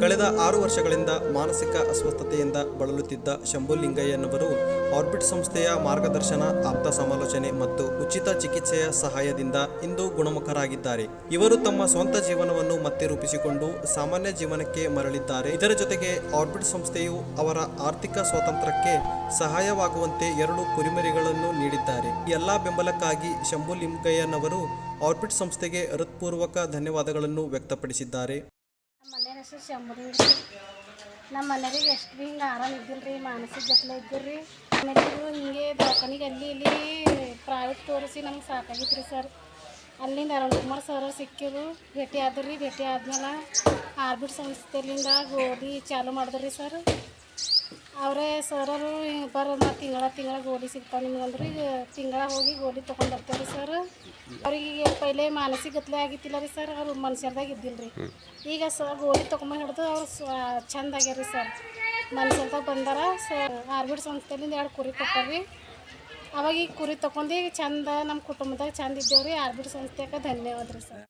ಕಳೆದ ಆರು ವರ್ಷಗಳಿಂದ ಮಾನಸಿಕ ಅಸ್ವಸ್ಥತೆಯಿಂದ ಬಳಲುತ್ತಿದ್ದ ಶಂಭುಲಿಂಗಯ್ಯನವರು ಆರ್ಬಿಟ್ ಸಂಸ್ಥೆಯ ಮಾರ್ಗದರ್ಶನ, ಆಪ್ತ ಸಮಾಲೋಚನೆ ಮತ್ತು ಉಚಿತ ಚಿಕಿತ್ಸೆಯ ಸಹಾಯದಿಂದ ಇಂದು ಗುಣಮುಖರಾಗಿದ್ದಾರೆ. ಇವರು ತಮ್ಮ ಸ್ವಂತ ಜೀವನವನ್ನು ಮತ್ತೆ ರೂಪಿಸಿಕೊಂಡು ಸಾಮಾನ್ಯ ಜೀವನಕ್ಕೆ ಮರಳಿದ್ದಾರೆ. ಇದರ ಜೊತೆಗೆ ಆರ್ಬಿಟ್ ಸಂಸ್ಥೆಯು ಅವರ ಆರ್ಥಿಕ ಸ್ವಾತಂತ್ರ್ಯಕ್ಕೆ ಸಹಾಯವಾಗುವಂತೆ ಎರಡು ಕುರಿಮರಿಗಳನ್ನು ನೀಡಿದ್ದಾರೆ. ಎಲ್ಲ ಬೆಂಬಲಕ್ಕಾಗಿ ಶಂಭುಲಿಂಗಯ್ಯನವರು ಆರ್ಬಿಟ್ ಸಂಸ್ಥೆಗೆ ಹೃತ್ಪೂರ್ವಕ ಧನ್ಯವಾದಗಳನ್ನು ವ್ಯಕ್ತಪಡಿಸಿದ್ದಾರೆ. ನಮ್ಮ ಮನೆಯವ್ರ ಹೆಸರು ಶಂಭುರಿ ನಮ್ಮ ಮನೆಯವ್ರಿಗೆ ಎಷ್ಟು ಹಿಂಗೆ ಆರಾಮ ಇದ್ದಿಲ್ಲ ರೀ, ಮಾನಸಿಕ ಜಪ್ಲೆ ಇದ್ದಿಲ್ಲ ರೀ. ಆಮೇಲೆ ಹಿಂಗೆ ದವಾಖಾನಿಗೆ ಅಲ್ಲಿ ಇಲ್ಲಿ ಪ್ರೈವೇಟ್ ತೋರಿಸಿ ನಮ್ಗೆ ಸಾಕಾಗಿತ್ತು ರೀ ಸರ್. ಅಲ್ಲಿಂದ ಅರುಣ್ ಕುಮಾರ್ ಸರ್ ಸಿಕ್ಕಿರು ಭೇಟಿ ಆದ್ರಿ, ಭೇಟಿ ಆದ್ಮೇಲೆ ಆರ್ಬಿಟ್ ಸಂಸ್ಥೆಲಿಂದ ಗೋಧಿ ಚಾಲು ಮಾಡಿದ್ರಿ ಸರ್. ಅವರೇ ಸರರು ಬರ ತಿಂಗಳ ತಿಂಗಳ ಗೋಲಿ ಸಿಗ್ತಾವೆ ನಿಮ್ಗಂದ್ರೆ ಈಗ ತಿಂಗಳ ಹೋಗಿ ಗೋಲಿ ತೊಗೊಂಡು ಬರ್ತೇವೆ ರೀ ಸರ್ ಅವ್ರಿಗೆ ಪೈಲೆ ಮಾನಸಿಕ ಗತ್ಲೆ ಆಗಿತ್ತಿಲ್ಲ ರೀ ಸರ್ ಅವ್ರು ಮನುಷ್ಯರ್ದಾಗ ಇದ್ದಿಲ್ಲ ರೀ ಈಗ ಸ ಗೋಲಿ ತೊಗೊಂಬಂದು ಹಿಡಿದು ಅವ್ರು ಸ್ವ ಚಂದ ಆಗ್ಯಾರ ರೀ ಸರ್ ಮನುಷ್ಯರ್ದಾಗ ಬಂದಾರ ಸರ್ ಆರ್ಬಿಡ್ ಸಂಸ್ಥೆಲಿಂದ ಎರಡು ಕುರಿ ಕೊಟ್ಟಾರ್ರಿ ಅವಾಗ ಈ ಕುರಿ ತೊಗೊಂಡು ಚಂದ ನಮ್ಮ ಕುಟುಂಬದಾಗ ಚಂದ ಇದ್ದೇವ್ರಿ ಆರ್ಬಿಡ್ ಸಂಸ್ಥೆಗೆ ಧನ್ಯವಾದ ರೀ ಸರ್